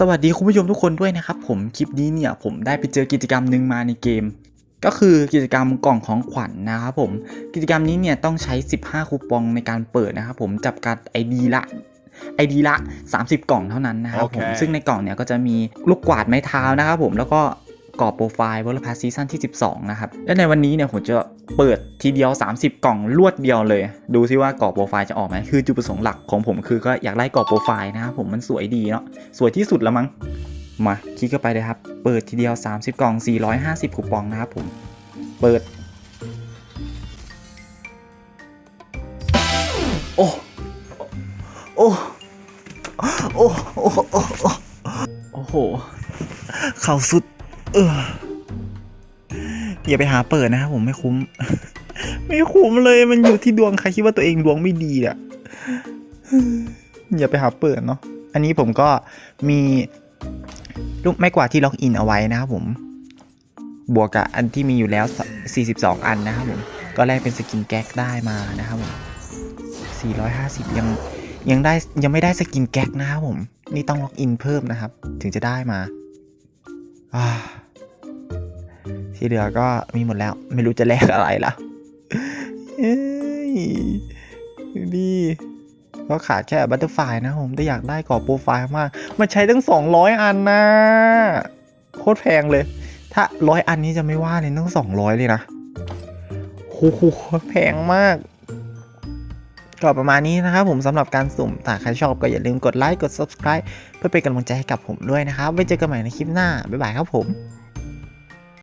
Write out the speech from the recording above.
สวัสดีคุณผู้ชมทุกคนด้วยนะครับ ผมคลิปนี้เนี่ยผมได้ไปเจอกิจกรรมหนึ่งมาในเกม ก็คือกิจกรรมกล่องของขวัญนะครับผมกิจกรรมนี้เนี่ยต้องใช้ 15 คูปองในการเปิดนะครับผมจับกัด ID ละ ID ละ 30 กล่องเท่านั้นนะครับผมโอเคซึ่งในกล่องเนี่ยก็จะมีลูกกวาดไม้เท้านะครับผมแล้วก็ กรอบโปรไฟล์วอลพาซีซั่นที่ 12 นะครับ และในวันนี้เนี่ยผมจะเปิดทีเดียว 30 กล่องรวดเดียวเลย ดูซิว่ากรอบโปรไฟล์จะออกไหมคือจุดประสงค์หลักของผมคือก็อยากได้กรอบโปรไฟล์นะครับผมมันสวยดีเนาะสวยที่สุดแล้วมั้งมาคลิกเข้าไปเลยครับ เปิดทีเดียว 30 กล่อง 450 คูปองนะครับผม เปิด โอ้ โอ้ โอ้ โอ้ โอ้โอ้โอ้โหเข่าสุด เอออย่าไปหาเปิดนะครับผมไม่คุ้ม ไม่คุ้มเลยมันอยู่ที่ดวงใครคิดว่าตัวเองดวงไม่ดีอะอย่าไปหาเปิดเนาะอันนี้ผมก็มีลูกไม้กวาดที่ล็อกอินเอาไว้นะครับผม บวกกับอันที่มีอยู่แล้ว 42 อันนะครับผมก็แลกเป็นสกินแก๊กได้มานะครับผม450 ยังยังได้ยังไม่ได้สกินแก๊กนะครับผม นี่ต้องล็อกอินเพิ่มนะครับ ถึงจะได้มาอ่า ที่เหลือก็มีหมดแล้ว ไม่รู้จะแลกอะไรละเอ้ยดูดิก็ขาดแค่บัตเตอร์ไฟนะผมแต่อยากได้กรอบโปรไฟล์มาก มันใช้ตั้ง 200 อันนะ โคตรแพงเลย ถ้าร้อยอันนี้จะไม่ว่าเลยต้อง200 เลยนะโอ้โหแพงมากก็ประมาณนี้นะครับผมสำหรับการสุ่มถ้าใครชอบก็อย่าลืมกดไลค์ กด subscribe เพื่อเป็นกำลังใจให้กับผมด้วยนะครับ ไว้เจอกันใหม่ในคลิปหน้า บ๊ายบายครับผม